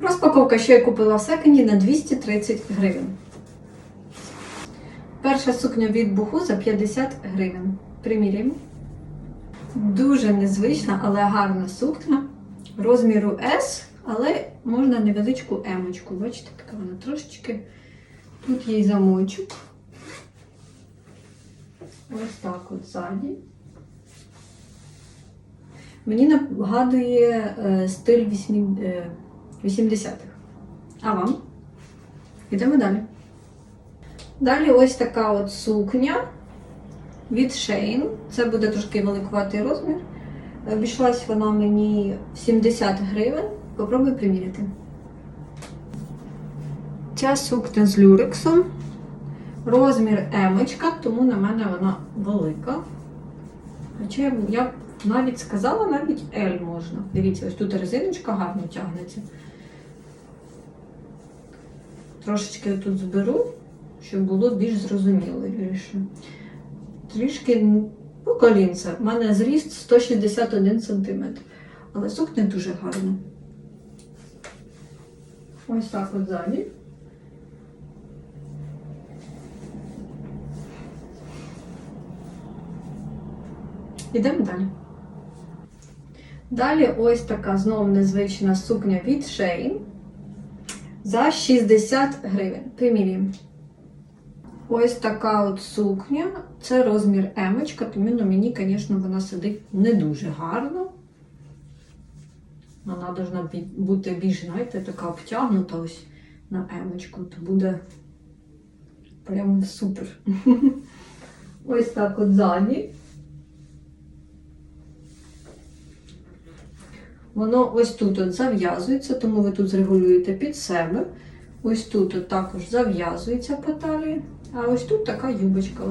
Розпаковка, що я купила в секонді на 230 гривень. Перша сукня від буху за 50 гривень. Приміряємо. Дуже незвична, але гарна сукня. Розміру S, але можна невеличку емочку. Бачите, така вона трошечки. Тут є замочок. Ось так от ззаді. Мені нагадує е, стиль вісьмі- е, 80-х. А вам? Йдемо далі. Далі ось така от сукня від Shein. Це буде трошки великуватий розмір. Обійшлась вона мені в 70 гривень. Попробуй приміряти. Ця сукня з люрексом. Розмір емочка, тому на мене вона велика. Хоча я, навіть сказала, навіть L можна. Дивіться, ось тут резиночка гарно тягнеться. Трошечки тут зберу, щоб було більш зрозуміліше. Трішки по колінце. У мене зріст 161 см. Але сукня дуже гарна. Ось так от ззаді. Ідемо далі. Далі ось така знову незвична сукня від Shein за 60 гривень. Примірюємо. Ось така от сукня. Це розмір емочка, тому на мені, звісно, вона сидить не дуже гарно. Вона повинна бути більш, знаєте, така обтягнута ось на емочку. То буде прям супер. Ось так от ззаді. Воно ось тут от зав'язується, тому ви тут зрегулюєте під себе. Ось тут от також зав'язується по талії, а ось тут така юбочка.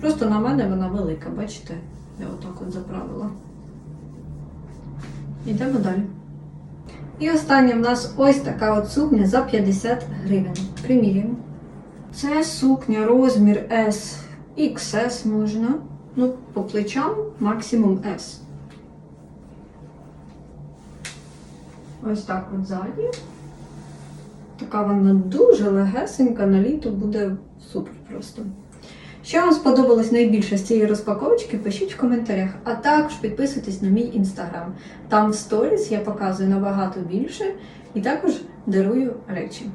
Просто на мене вона велика, бачите? Я отак от заправила. Йдемо далі. І остання в нас ось така от сукня за 50 гривень. Примірюємо. Це сукня розмір S, XS можна. Ну, по плечам максимум S. Ось так от ззаді. Така вона дуже легесенька, на літо буде супер просто. Що вам сподобалось найбільше з цієї розпаковочки, пишіть в коментарях, а також підписуйтесь на мій інстаграм. Там в сторіс я показую набагато більше і також дарую речі.